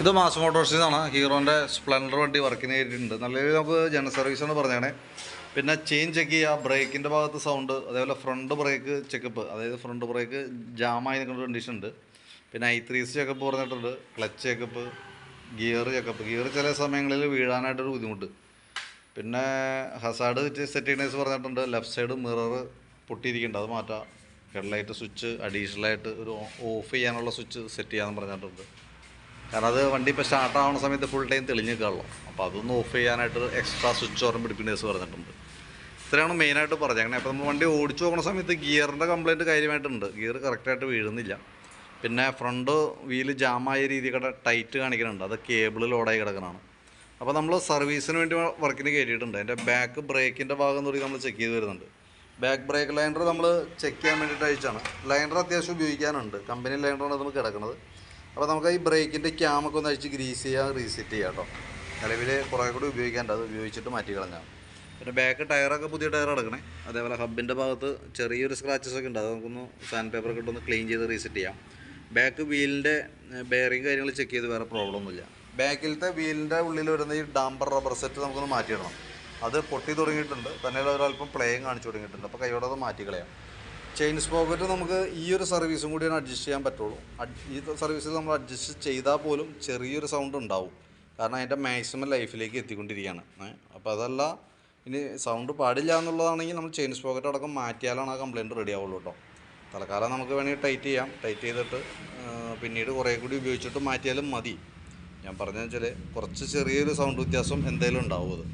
ഇത് മാസ് മോട്ടോഴ്സിൽ നിന്നാണ് ഹീറോന്റെ സ്പ്ലെൻഡർ വണ്ടി വർക്കിന് കയറ്റിയിട്ടുണ്ട് നല്ല രീതിയിൽ നമുക്ക് ജന സർവീസാണ് പറഞ്ഞാണേ പിന്നെ ചെയിൻ ചെക്ക് ചെയ്യുക ബ്രേക്കിന്റെ ഭാഗത്ത് സൗണ്ട് അതേപോലെ ഫ്രണ്ട് ബ്രേക്ക് ചെക്കപ്പ് അതായത് ഫ്രണ്ട് ബ്രേക്ക് ജാമായി നിൽക്കുന്ന കണ്ടീഷൻ ഉണ്ട്. പിന്നെ ഐ ത്രീസ് ചെക്കപ്പ് പറഞ്ഞിട്ടുണ്ട്. Clutch checkup gear checkup gear ചില സമയങ്ങളിൽ വീഴാനായിട്ടൊരു ബുദ്ധിമുട്ട്. പിന്നെ ഹസാഡ് സെറ്റ് ചെയ്യണേസ് പറഞ്ഞിട്ടുണ്ട് ലെഫ്റ്റ് സൈഡ് മിറർ പൊട്ടിയിരിക്കുന്നുണ്ട്. അത് മാറ്റാം. ഹെഡ്ലൈറ്റ് സ്വിച്ച് അഡീഷണലായിട്ട് ഒരു ഓഫ് ചെയ്യാനുള്ള സ്വിച്ച് സെറ്റ് ചെയ്യാമെന്ന് പറഞ്ഞിട്ടുണ്ട്. കാരണം അത് വണ്ടി ഇപ്പോൾ സ്റ്റാർട്ടാവുന്ന സമയത്ത് ഫുൾ ടൈം തെളിഞ്ഞിക്കാണല്ലോ അപ്പോൾ അതൊന്ന് ഓഫ് ചെയ്യാനായിട്ട് എക്സ്ട്രാ സ്വിച്ച് ഓർമ്മ പിടിപ്പിക്കേണ്ടത് പറഞ്ഞിട്ടുണ്ട്. ഇത്രയാണ് മെയിനായിട്ട് പറഞ്ഞത്. അങ്ങനെ അപ്പോൾ നമ്മൾ വണ്ടി ഓടിച്ചു പോകുന്ന സമയത്ത് ഗിയറിന്റെ കംപ്ലയിന്റ് കാര്യമായിട്ടുണ്ട്. ഗിയർ കറക്റ്റായിട്ട് വീഴുന്നില്ല. പിന്നെ ഫ്രണ്ട് വീൽ ജാമായ രീതിയുടെ ടൈറ്റ് കാണിക്കുന്നുണ്ട്. അത് കേബിൾ ലോഡായി കിടക്കുന്നതാണ്. അപ്പോൾ നമ്മൾ സർവീസിന് വേണ്ടി വർക്കിന് കയറ്റിയിട്ടുണ്ട് അതിന്റെ ബാക്ക് ബ്രേക്കിന്റെ ഭാഗം കൂടി നമ്മൾ ചെക്ക് ചെയ്ത് വരുന്നുണ്ട്. ബാക്ക് ബ്രേക്ക് ലൈനർ നമ്മൾ ചെക്ക് ചെയ്യാൻ വേണ്ടിയിട്ട് അയച്ചാണ് ലൈനർ അത്യാവശ്യം ഉപയോഗിക്കാനുണ്ട്. കമ്പനി ലൈനറാണ് നമ്മൾ കിടക്കുന്നത്. അപ്പോൾ നമുക്ക് ഈ ബ്രേക്കിന്റെ ക്യാമൊക്കെ ഒന്ന് അഴിച്ച് ഗ്രീസ് ചെയ്യാം റീസെറ്റ് ചെയ്യാം കേട്ടോ. നിലവിൽ കുറേ കൂടി ഉപയോഗിക്കാണ്ട് അത് ഉപയോഗിച്ചിട്ട് മാറ്റി കളഞ്ഞാൽ പിന്നെ ബാക്ക് ടയറൊക്കെ പുതിയ ടയർ അടക്കണേ അതേപോലെ ഹബിന്റെ ഭാഗത്ത് ചെറിയൊരു സ്ക്രാച്ചസ് ഒക്കെ ഉണ്ട്. അത് നമുക്കൊന്ന് സാൻഡ് പേപ്പർ ഒക്കെ ഒന്ന് ക്ലീൻ ചെയ്ത് റീസെറ്റ് ചെയ്യാം. ബാക്ക് വീലിന്റെ ബെയറിങ് കാര്യങ്ങൾ ചെക്ക് ചെയ്ത് വേറെ പ്രോബ്ലം ഒന്നുമില്ല. ബാക്കിലത്തെ വീലിന്റെ ഉള്ളിൽ വരുന്ന ഈ ഡാമ്പർ റബ്ബർ സെറ്റ് നമുക്കൊന്ന് മാറ്റിയിടണം. അത് പൊട്ടി തുടങ്ങിയിട്ടുണ്ട്. തന്നെ ഒരല്പം പ്ലേയും കാണിച്ചു തുടങ്ങിയിട്ടുണ്ട്. അപ്പോൾ കൈയോടെ അത് മാറ്റി കളയാം. ചെയിൻ സ്പോക്കറ്റ് നമുക്ക് ഈ ഒരു സർവീസും കൂടിയാണ് അഡ്ജസ്റ്റ് ചെയ്യാൻ പറ്റുള്ളൂ. ഈ സർവീസിൽ നമ്മൾ അഡ്ജസ്റ്റ് ചെയ്താൽ പോലും ചെറിയൊരു സൗണ്ട് ഉണ്ടാവും. കാരണം അതിന്റെ മാക്സിമം ലൈഫിലേക്ക് എത്തിക്കൊണ്ടിരിക്കുകയാണ്. അപ്പോൾ അതല്ല ഇനി സൗണ്ട് പാടില്ല എന്നുള്ളതാണെങ്കിൽ നമ്മൾ ചെയിൻ സ്പോക്കറ്റ് അടക്കം മാറ്റിയാലാണ് ആ കംപ്ലയിന്റ് റെഡി ആവുള്ളൂ കേട്ടോ. തൽക്കാലം നമുക്ക് വേണമെങ്കിൽ ടൈറ്റ് ചെയ്യാം. ടൈറ്റ് ചെയ്തിട്ട് പിന്നീട് കുറേ കൂടി ഉപയോഗിച്ചിട്ട് മാറ്റിയാലും മതി. ഞാൻ പറഞ്ഞതെന്ന് വെച്ചാൽ കുറച്ച് ചെറിയൊരു സൗണ്ട് വ്യത്യാസം എന്തായാലും ഉണ്ടാവും അത്.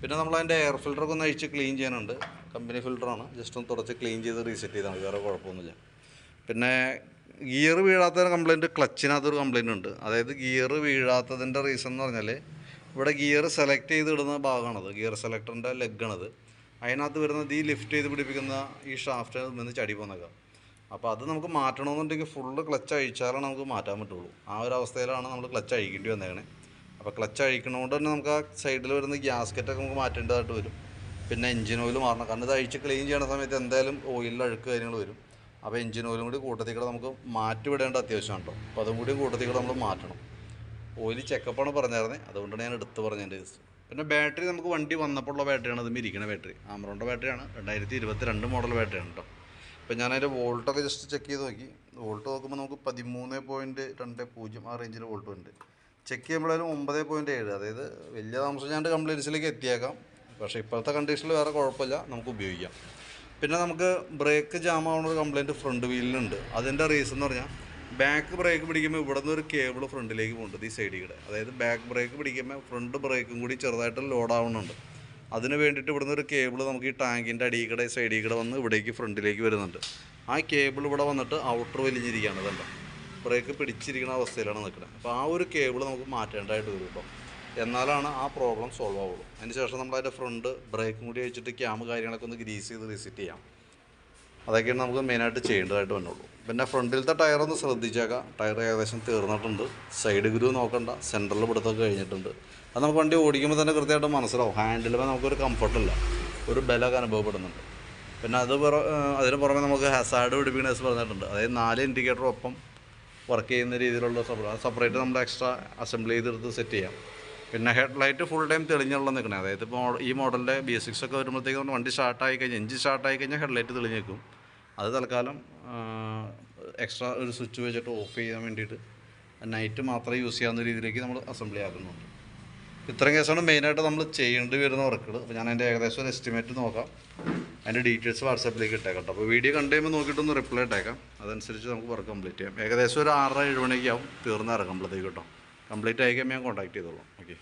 പിന്നെ നമ്മൾ അതിന്റെ എയർ ഫിൽറ്ററൊക്കെ ഒന്ന് അഴിച്ച് ക്ലീൻ ചെയ്യാനുണ്ട്. കമ്പനി ഫിൽറ്ററാണ് ജസ്റ്റ് ഒന്ന് തുടച്ച് ക്ലീൻ ചെയ്ത് റീസെറ്റ് ചെയ്താൽ മതി. വേറെ കുഴപ്പമൊന്നുമില്ല. പിന്നെ ഗിയർ വീഴാത്തതിന് കംപ്ലയിന്റ് ക്ലച്ചിനകത്തൊരു കംപ്ലയിന്റ് ഉണ്ട്. അതായത് ഗിയർ വീഴാത്തതിന്റെ റീസൺ എന്ന് പറഞ്ഞാൽ ഇവിടെ ഗിയർ സെലക്ട് ചെയ്ത് ഇടുന്ന ഭാഗമാണത്. ഗിയർ സെലക്ടറിന്റെ ലെഗാണത് അതിനകത്ത് വരുന്നത് ഈ ലിഫ്റ്റ് ചെയ്ത് പിടിപ്പിക്കുന്ന ഈ ഷാഫ്റ്റ് നിന്ന് ചടി പോന്നേക്കാം. അപ്പോൾ അത് നമുക്ക് മാറ്റണമെന്നുണ്ടെങ്കിൽ ഫുള്ള് ക്ലച്ച് അഴിച്ചാലാണ് നമുക്ക് മാറ്റാൻ പറ്റുള്ളൂ. ആ ഒരു അവസ്ഥയിലാണ് നമ്മൾ ക്ലച്ച് അഴിക്കേണ്ടി വന്നേക്കണേ. അപ്പോൾ ക്ലച്ച് അഴിക്കണതുകൊണ്ട് തന്നെ നമുക്ക് ആ സൈഡിൽ വരുന്ന ഗ്യാസ്കറ്റൊക്കെ നമുക്ക് മാറ്റേണ്ടതായിട്ട് വരും. പിന്നെ എഞ്ചിൻ ഓയിൽ മാറണം. കാരണം ഇത് അഴിച്ച് ക്ലീൻ ചെയ്യണ സമയത്ത് എന്തായാലും ഓയിലിൽ അഴുക്ക് കാര്യങ്ങൾ വരും. അപ്പോൾ എഞ്ചിൻ ഓയിലും കൂടി കൂട്ടത്തിൽ കൂടെ നമുക്ക് മാറ്റി വിടേണ്ട അത്യാവശ്യമാണ് കേട്ടോ അപ്പോൾ അതും കൂടി കൂട്ടത്തിൽ കൂടെ നമ്മൾ മാറ്റണം ഓയിൽ ചെക്കപ്പാണ് പറഞ്ഞായിരുന്നത് അതുകൊണ്ടാണ് ഞാൻ എടുത്ത് പറഞ്ഞതിന്റെ പിന്നെ ബാറ്ററി നമുക്ക് വണ്ടി വന്നപ്പോൾ ഉള്ള ബാറ്ററിയാണ് അതും ഇരിക്കുന്ന ബാറ്ററി ആമറോണിന്റെ ബാറ്ററിയാണ് രണ്ടായിരത്തി ഇരുപത്തി രണ്ട് മോഡൽ ബാറ്ററിയാണ് കേട്ടോ ഇപ്പം ഞാൻ അതിന്റെ വോൾട്ടൊക്കെ ജസ്റ്റ് ചെക്ക് ചെയ്ത് നോക്കി. വോൾട്ട് നോക്കുമ്പോൾ നമുക്ക് പതിമൂന്ന് പോയിന്റ് രണ്ട് പൂജ്യം ആ റേഞ്ചിൽ വോൾട്ട് ഉണ്ട്. ചെക്ക് ചെയ്യുമ്പോഴായാലും ഒമ്പത് പോയിന്റ് ഏഴ്. അതായത് വലിയ താമസം ഞാൻ കംപ്ലയിൻസിലേക്ക് എത്തിയേക്കാം. പക്ഷേ ഇപ്പോഴത്തെ കണ്ടീഷനിൽ വേറെ കുഴപ്പമില്ല. നമുക്ക് ഉപയോഗിക്കാം. പിന്നെ നമുക്ക് ബ്രേക്ക് ജാം ആവുന്ന ഒരു കംപ്ലയിന്റ് ഫ്രണ്ട് വീലിനുണ്ട് അതിന്റെ റീസൺ എന്ന് പറഞ്ഞാൽ ബാക്ക് ബ്രേക്ക് പിടിക്കുമ്പോൾ ഇവിടെ നിന്ന് ഒരു കേബിൾ ഫ്രണ്ടിലേക്ക് പോകുന്നുണ്ട് ഈ സൈഡിൽ കൂടെ അതായത് ബാക്ക് ബ്രേക്ക് പിടിക്കുമ്പോൾ ഫ്രണ്ട് ബ്രേക്കും കൂടി ചെറുതായിട്ട് ലോഡ് ആവുന്നുണ്ട്. അതിന് വേണ്ടിയിട്ട് ഇവിടുന്ന് ഒരു കേബിൾ നമുക്ക് ഈ ടാങ്കിന്റെ അടിയിൽ കൂടെ സൈഡിൽ കൂടെ വന്ന് ഇവിടേക്ക് ഫ്രണ്ടിലേക്ക് വരുന്നുണ്ട്. ആ കേബിൾ ഇവിടെ വന്നിട്ട് ഔട്ടർ വലിഞ്ഞിരിക്കുകയാണ് ഇതുണ്ട് ബ്രേക്ക് പിടിച്ചിരിക്കുന്ന അവസ്ഥയിലാണ് നിൽക്കുന്നത് അപ്പോൾ ആ ഒരു കേബിൾ നമുക്ക് മാറ്റേണ്ടതായിട്ട് വരും കേട്ടോ എന്നാലാണ് ആ പ്രോബ്ലം സോൾവ് ആവുള്ളൂ. അതിന് ശേഷം നമ്മൾ അതിന്റെ ഫ്രണ്ട് ബ്രേക്കും കൂടി വെച്ചിട്ട് ക്യാമ് കാര്യങ്ങളൊക്കെ ഒന്ന് ഗ്രീസ് ചെയ്ത് റീസെറ്റ് ചെയ്യാം. അതൊക്കെയാണ് നമുക്ക് മെയിനായിട്ട് ചെയ്യേണ്ടതായിട്ട് വന്നുള്ളൂ. പിന്നെ ഫ്രണ്ടിലത്തെ ടയർ ഒന്ന് ശ്രദ്ധിച്ചേക്കാം. ടയർ ഏകദേശം തീർന്നിട്ടുണ്ട്. സൈഡ് ഗ്രൂ നോക്കണ്ട. സെന്ററിൽ പിടുത്തൊക്കെ കഴിഞ്ഞിട്ടുണ്ട്. അത് നമുക്ക് വണ്ടി ഓടിക്കുമ്പോൾ തന്നെ കൃത്യമായിട്ട് മനസ്സിലാവും. ഹാൻഡിലുമ്പോൾ നമുക്കൊരു കംഫർട്ടില്ല ഒരു ബലമൊക്കെ അനുഭവപ്പെടുന്നുണ്ട്. പിന്നെ അത് പുറ അതിന് പുറമെ നമുക്ക് ഹസാഡ് പിടിപ്പിക്കണേഴ്സ് പറഞ്ഞിട്ടുണ്ട്. അതായത് നാല് ഇൻഡിക്കേറ്റർ ഒപ്പം വർക്ക് ചെയ്യുന്ന രീതിയിലുള്ള സെപ്പറേറ്റ് നമ്മൾ എക്സ്ട്രാ അസംബ്ലി ചെയ്തെടുത്ത് സെറ്റ് ചെയ്യാം. പിന്നെ ഹെഡ് ലൈറ്റ് ഫുൾ ടൈം തെളിഞ്ഞുള്ള നിൽക്കണേ. അതായത് ഇപ്പോൾ ഈ മോഡലിന്റെ ബി എസ് സിക്സ് ഒക്കെ വരുമ്പോഴത്തേക്കും വണ്ടി സ്റ്റാർട്ടായി കഴിഞ്ഞാൽ എഞ്ചിൻ സ്റ്റാർട്ടായി കഴിഞ്ഞാൽ ഹെഡ് ലൈറ്റ് തെളിഞ്ഞ് നിൽക്കും. അത് തൽക്കാലം എക്സ്ട്രാ ഒരു സ്വിച്ച് വെച്ചിട്ട് ഓഫ് ചെയ്യാൻ വേണ്ടിയിട്ട് നൈറ്റ് മാത്രമേ യൂസ് ചെയ്യാവുന്ന രീതിയിലേക്ക് നമ്മൾ അസംബ്ലി ആക്കുന്നുണ്ട്. ഇത്രയും കേസാണ് മെയിനായിട്ട് നമ്മൾ ചെയ്യേണ്ടി വരുന്ന വർക്കുകൾ അപ്പോൾ ഞാൻ അതിന്റെ ഏകദേശം ഒരു എസ്റ്റിമേറ്റ് നോക്കാം. അതിന്റെ ഡീറ്റെയിൽസ് വാട്സാപ്പിലേക്ക് ഇട്ടേക്കാം കേട്ടോ. അപ്പോൾ വീഡിയോ കണ്ടു കഴിയുമ്പോൾ നോക്കിയിട്ടൊന്ന് റിപ്ലൈ ഇട്ടേക്കാം. അതനുസരിച്ച് നമുക്ക് വർക്ക് കംപ്ലീറ്റ് ചെയ്യാം. ഏകദേശം ഒരു ആറര ഏഴ് മണിയൊക്കെ ആവും തീർന്ന് ഇറങ്ങുമ്പോഴത്തേക്ക് കേട്ടോ. കംപ്ലീറ്റ് ആയി കഴിയുമ്പോൾ ഞാൻ കോൺടാക്ട് ചെയ്തോളാം. ഓക്കെ